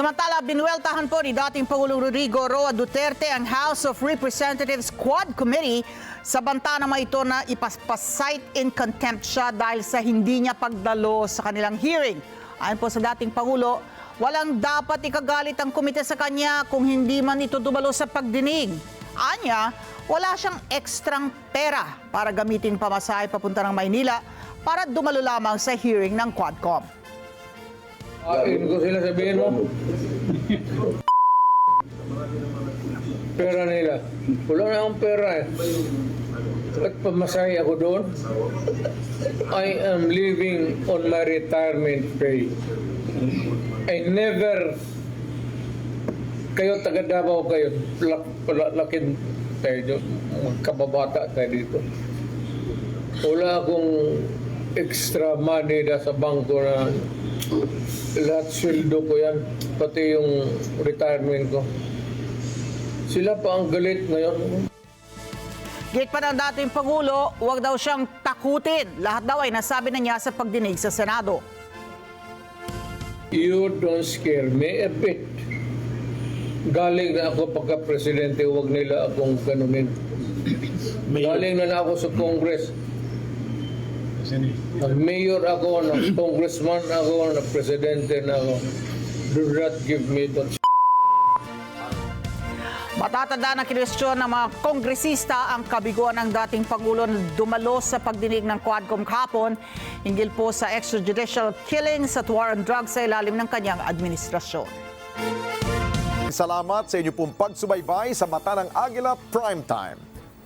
Samantala, binueltahan po ni dating Pangulong Rodrigo Roa Duterte ang House of Representatives Quad Committee sa banta naman ito na ipaspa-cite in contempt siya dahil sa hindi niya pagdalo sa kanilang hearing. Ayon po sa dating Pangulo, walang dapat ikagalit ang komite sa kanya kung hindi man ito dumalo sa pagdinig. Anya, wala siyang ekstrang pera para gamitin pamasahe papunta ng Maynila para dumalo lamang sa hearing ng Quadcom. Akin ko sila sabihin mo. pera nila. Wala na akong pera eh. At pamasahe ako doon. I am living on my retirement pay. I never kayo taga Davao kayo lak, lak, lakin kayo kababata tayo dito wala akong extra money na sa bangko na lahat sweldo ko yan, pati yung retirement ko. Sila pa ang galit ngayon. Gate pa ng dating Pangulo, huwag daw siyang takutin. Lahat daw ay nasabi na niya sa pagdinig sa Senado. You don't scare me a bit. Galing na ako pagka-presidente, huwag nila akong ganunin. Galing na, na ako sa Congress. Nag-mayor ako, nag-congressman ako, nag-presidente na ako. Do not give me that Matatanda na kinwestiyon ng mga kongresista ang kabiguan ng dating Pangulo na dumalo sa pagdinig ng Quadcom kahapon hinggil po sa extrajudicial killings at war on drugs sa ilalim ng kanyang administrasyon. Salamat sa inyo pong pagsubaybay sa Mata ng Agila Primetime.